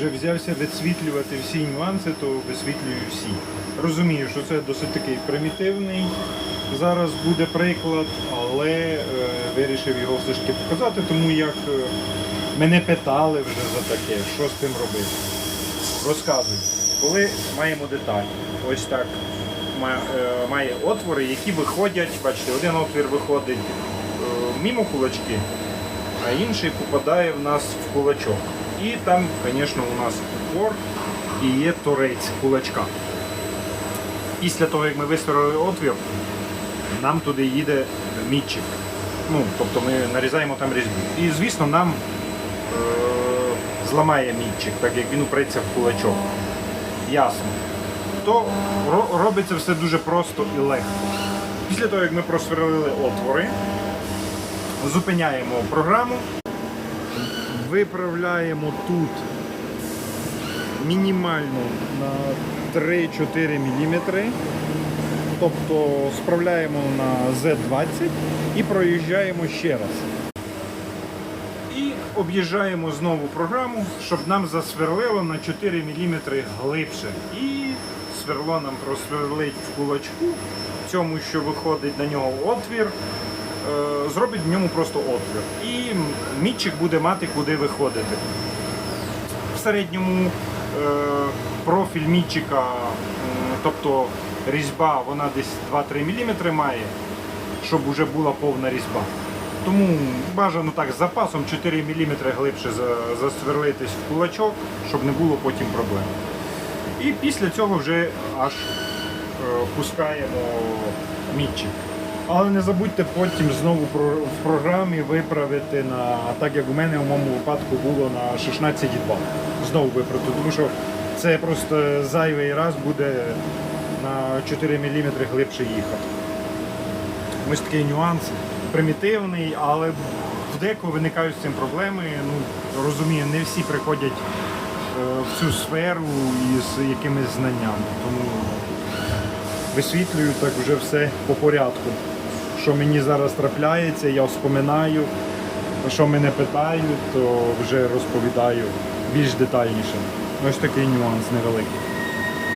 вже взявся висвітлювати всі нюанси, то висвітлюю всі. Розумію, що це досить такий примітивний. Зараз буде приклад, але е, вирішив його все ж таки показати, тому як е, мене питали вже за таке, що з тим робити. Розказую. Коли маємо деталь, ось так е, має отвори, які виходять, бачите, один отвір виходить е, мимо кулачки, а інший попадає в нас в кулачок. І там, звісно, у нас упор і є торець кулачка. Після того, як ми висверлили отвір, нам туди їде мітчик. Ну, тобто ми нарізаємо там різьбу. І, звісно, нам е, зламає мітчик, так як він упреться в кулачок. Ясно. То ро- робиться все дуже просто і легко. Після того, як ми просверлили отвори, зупиняємо програму, виправляємо тут мінімально на 3-4 мм. Тобто справляємо на Z20 і проїжджаємо ще раз. І об'їжджаємо знову програму, щоб нам засверлило на 4 мм глибше. І сверло нам просверлить в кулачку, в цьому, що виходить на нього отвір, зробить в ньому просто отвір. І мітчик буде мати куди виходити. В середньому е, профіль мітчика, тобто різьба, вона десь 2-3 мм має, щоб вже була повна різьба. Тому бажано так з запасом 4 мм глибше засверлитись в кулачок, щоб не було потім проблем. І після цього вже аж е, пускаємо мітчик. Але не забудьте потім знову в програмі виправити на так, як у мене у моєму випадку було на 16,2. Знову виправити, тому що це просто зайвий раз буде на 4 мм глибше їхати. Ось такий нюанс примітивний, але в деко виникають з цим проблеми. Ну, розумію, не всі приходять е, в цю сферу із якимись знаннями. Тому висвітлюю так вже все по порядку. Що мені зараз трапляється, я вспоминаю, що мене питають, то вже розповідаю більш детальніше. Ось такий нюанс невеликий.